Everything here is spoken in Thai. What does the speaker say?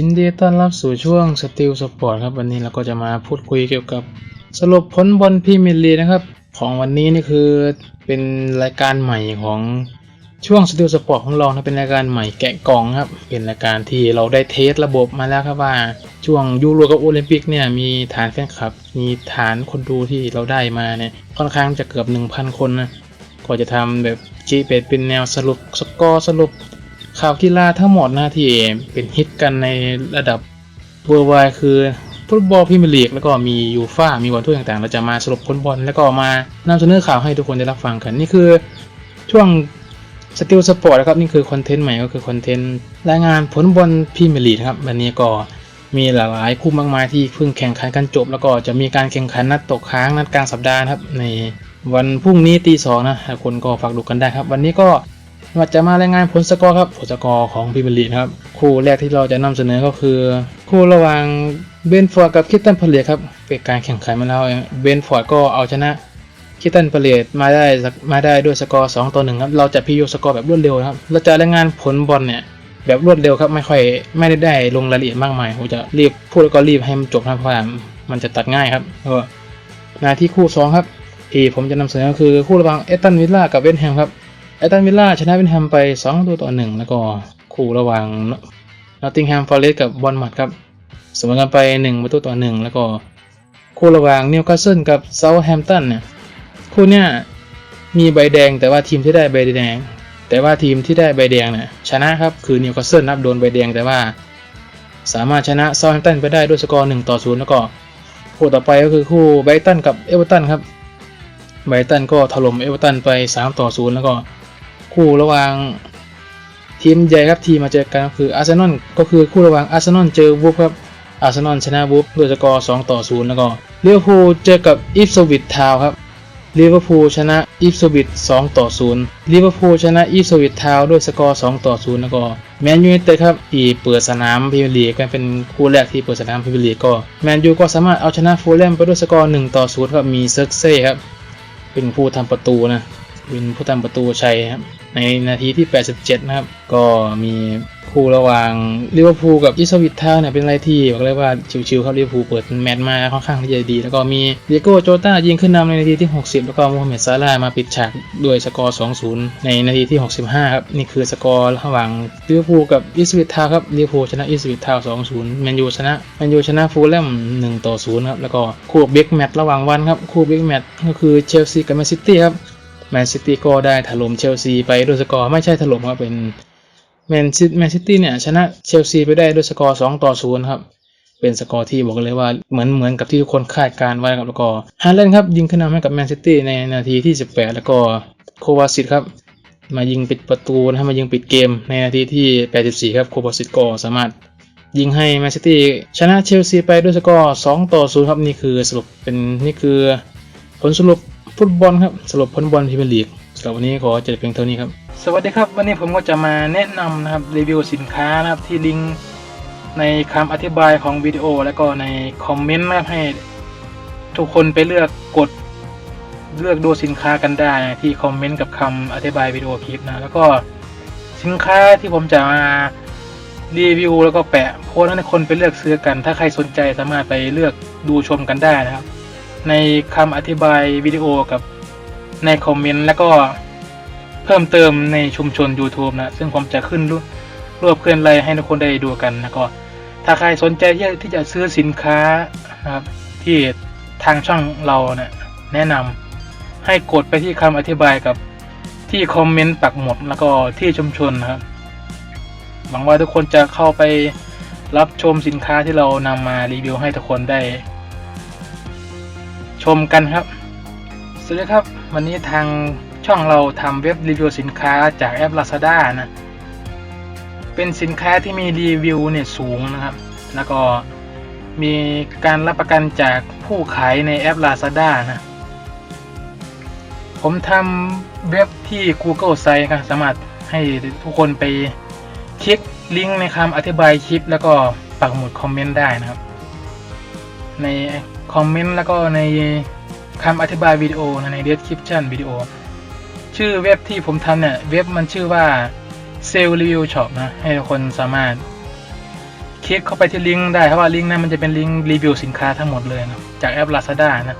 ยินดีต้อนรับสู่ช่วงสติลสปอร์ตครับ วันนี้เราก็จะมาพูดคุยเกี่ยวกับสรุปผลบอลพรีเมียร์ลีกนะครับ ของวันนี้นี่คือเป็นรายการใหม่ของช่วงสติลสปอร์ตของเรานะเป็นรายการใหม่แกะกล่องครับ เป็นรายการที่เราได้เทสระบบมาแล้วครับว่าช่วงยูโรกับโอลิมปิกเนี่ยมีฐานแฟนคลับ มีฐานคนดูที่เราได้มาเนี่ยค่อนข้างจะเกือบ 1,000 คนนะก็จะทำแบบจีเป็ดเป็นแนวสรุปสกอร์สรุป ข่าวกีฬาทั้งหมดนะที่เป็นฮิตกันในระดับเวอร์ไวคือฟุตบอลพรีเมียร์ลีกแล้วก็มียูฟ่ามีบอลถ้วต่างๆ เราจะมาสรุปผลบอลแล้วก็มานำเสนอข่าวให้ทุกคนได้รับฟังกัน นี่คือช่วงสติลสปอร์ตนะครับ นี่คือคอนเทนต์ใหม่ก็คือคอนเทนต์รายงานผลบอลพรีเมียร์ลีกครับวันนี้ก็มีหลากหลายคู่มากมายที่เพิ่งแข่งขันกันจบ แล้วก็จะมีการแข่งขันนัดตกค้างนัดกลางสัปดาห์ครับในวันพรุ่งนี้ตีสองนะคนก็ฝากดูกันได้ครับ วันนี้ก็ เราจะมารายงานผลสกอร์ครับผลสกอร์ของพรีเมียร์ลีนะครับคู่แรกที่เราจะนำเสนอก็คือ คู่ระหว่างเบนฟอร์ดกับคิตตันพาเลตครับเป็นการแข่งขันมาแล้วเบนฟอร์ดก็เอาชนะคิตตันพาเลตมาได้มาได้ด้วยสกอร์2ต่อ1ครับเราจะพิจารณาสกอร์แบบรวดเร็วนะครับเราจะรายงานผลบอลเนี่ยแบบรวดเร็วครับไม่ค่อยไม่ได้ได้ลงรายละเอียดมากมายผมจะรีบพูดแล้วก็รีบให้มันจบนะเพราะว่ามันจะตัดง่ายครับก็มาที่คู่สองครับที่ผมจะนำเสนอก็คือคู่ระหว่างเอตันวิลล่ากับเวสต์แฮมครับ แอตันวิลล่าชนะเวนแฮมไป2ตัวต่อ 1 แล้วก็คู่ระหว่างนอตติงแฮมฟอร์เรสกับบอลมัดครับเสมอกันไป 1 ประตูต่อ 1 แล้วก็คู่ระหว่างนิวคาสเซิลกับเซาท์แฮมป์ตันเนี่ยคู่เนี้ยมีใบแดงแต่ว่าทีมที่ได้ใบแดง แต่ว่าทีมที่ได้ใบแดงเนี่ยชนะครับคือนิวคาสเซิลนับโดนใบแดงแต่ว่า สามารถชนะเซาท์แฮมป์ตันไปได้ด้วยสกอร์1ต่อ0แล้วก็คู่ต่อไปก็คือคู่ไบรตันกับเอเวอร์ตันครับไบรตันก็ถล่มเอเวอร์ตันไป3ต่อ0แล้วก็ คู่ระหว่างทีมใหญ่ครับทีมมาเจอกันก็คืออาร์เซนอลก็คือคู่ระหว่างอาร์เซนอลเจอวูฟครับอาร์เซนอลชนะวูฟด้วยสกอร์2ต่อ0แล้วก็ลิเวอร์พูลเจอกับอิฟสวิตทาวครับลิเวอร์พูลชนะอิฟสวิต2ต่อ0ลิเวอร์พูลชนะอิฟสวิตทาวด้วยสกอร์2ต่อ0แล้วก็แมนยูไนเต็ดครับที่เปิดสนามพรีเมียร์ลีกกันเป็นคู่แรกที่เปิดสนามพรีเมียร์ลีกก็แมนยูก็สามารถเอาชนะฟูลแลมไปด้วยสกอร์1ต่อ0ครับมีเซิร์กเซ่ครับเป็นผู้ทำประตูนะ เป็นผู้ทำประตูชัยครับในนาทีที่ 87 นะครับ ก็มีคู่ระหว่างลิเวอร์พูลกับอิสวิตทาเนี่ยเป็นอะไรที่บอกเลยว่าชิวๆครับลิเวอร์พูลเปิดแมตช์มาค่อนข้างที่จะดี แล้วก็มีเดียโก้โจต้ายิงขึ้นนำในนาทีที่ 60 แล้วก็มูฮัมเหม็ดซาร่ามาปิดฉากด้วยสกอร์ 2-0 ในนาทีที่ 65 ครับ นี่คือสกอร์ระหว่างลิเวอร์พูลกับอิสวิตทาครับลิเวอร์พูลชนะอิสวิตทาวน์2-0แมนยูชนะแมนยูชนะฟูลแลม1ต่อ0ครับแล้วก็คู่บิ๊กแมตช์ระหว่างวันครับคู่บิ๊กแมตช์ก็คือเชลซีกับแมนซิตี้ครับ แมนซิตี้ก็ได้ถล่มเชลซีไปด้วยสกอร์ไม่ใช่ถล่มครับเป็นแมนซิแมนซิตี้เนี่ยชนะเชลซีไปได้ด้วยสกอร์2ต่อ0ครับเป็นสกอร์ที่บอกเลยว่าเหมือนเหมือนกับที่ทุกคนคาดการณ์ไว้ครับแล้วก็ฮาแลนครับยิงขึ้นนำให้กับแมนซิตี้ในนาทีที่ 18 แล้วก็โควาซิตครับมายิงปิดประตูนะมายิงปิดเกมในนาทีที่ 84 ครับโควาซิตก็สามารถยิงให้แมนซิตี้ชนะเชลซีไปด้วยสกอร์2ต่อ0ครับนี่คือสรุปเป็นนี่คือผลสรุป ฟุตบอลครับสรุปผลบอลพรีเมียร์ลีกสำหรับวันนี้ขอจบเพียงเท่านี้ครับ สวัสดีครับ วันนี้ผมก็จะมาแนะนำนะครับรีวิวสินค้านะครับที่ลิงก์ในคำอธิบายของวิดีโอ แล้วก็ในคอมเมนต์นะครับให้ทุกคนไปเลือกกดเลือกดูสินค้ากันได้ที่คอมเมนต์กับคำอธิบายวิดีโอคลิปนะแล้วก็สินค้าที่ผมจะมารีวิวแล้วก็แปะโพสต์ให้คนไปเลือกซื้อกัน ถ้าใครสนใจสามารถไปเลือกดูชมกันได้นะครับ ในคำอธิบายวิดีโอกับในคอมเมนต์แล้วก็เพิ่มเติมในชุมชน YouTube นะ ซึ่งผมจะขึ้นรูปรวบเคลื่อนไรให้ทุกคนได้ดูกันแล้วก็ ถ้าใครสนใจที่จะซื้อสินค้านะครับที่ทางช่องเราเนะี่ยแนะนำให้กดไปที่คำอธิบายกับที่คอมเมนต์ปักหมุดแล้วก็ที่ชุมชนนะครับหวังว่าทุกคนจะเข้าไปรับชมสินค้าที่เรานำมารีวิวให้ทุกคนได้ ชมกันครับ สวัสดีครับ วันนี้ทางช่องเราทำเว็บรีวิวสินค้าจากแอป Lazada นะ เป็นสินค้าที่มีรีวิวเนี่ยสูงนะครับ แล้วก็มีการรับประกันจากผู้ขายในแอป Lazada นะ ผมทำเว็บที่ Google Site ครับสามารถให้ทุกคนไปคลิกลิงก์ในคำอธิบายคลิป แล้วก็ปักหมุดคอมเมนต์ได้นะครับ ใน คอมเมนต์แล้วก็ในคำอธิบายวิดีโอนะใน description วิดีโอ ชื่อเว็บที่ผมทำเนี่ย เว็บมันชื่อว่า Sale Review Shop นะ ให้ทุกคนสามารถ คลิกเข้าไปที่ลิงก์ได้เพราะว่าลิงก์นั้นมันจะเป็นลิงก์รีวิวสินค้าทั้งหมดเลยนะจากแอป Lazada นะ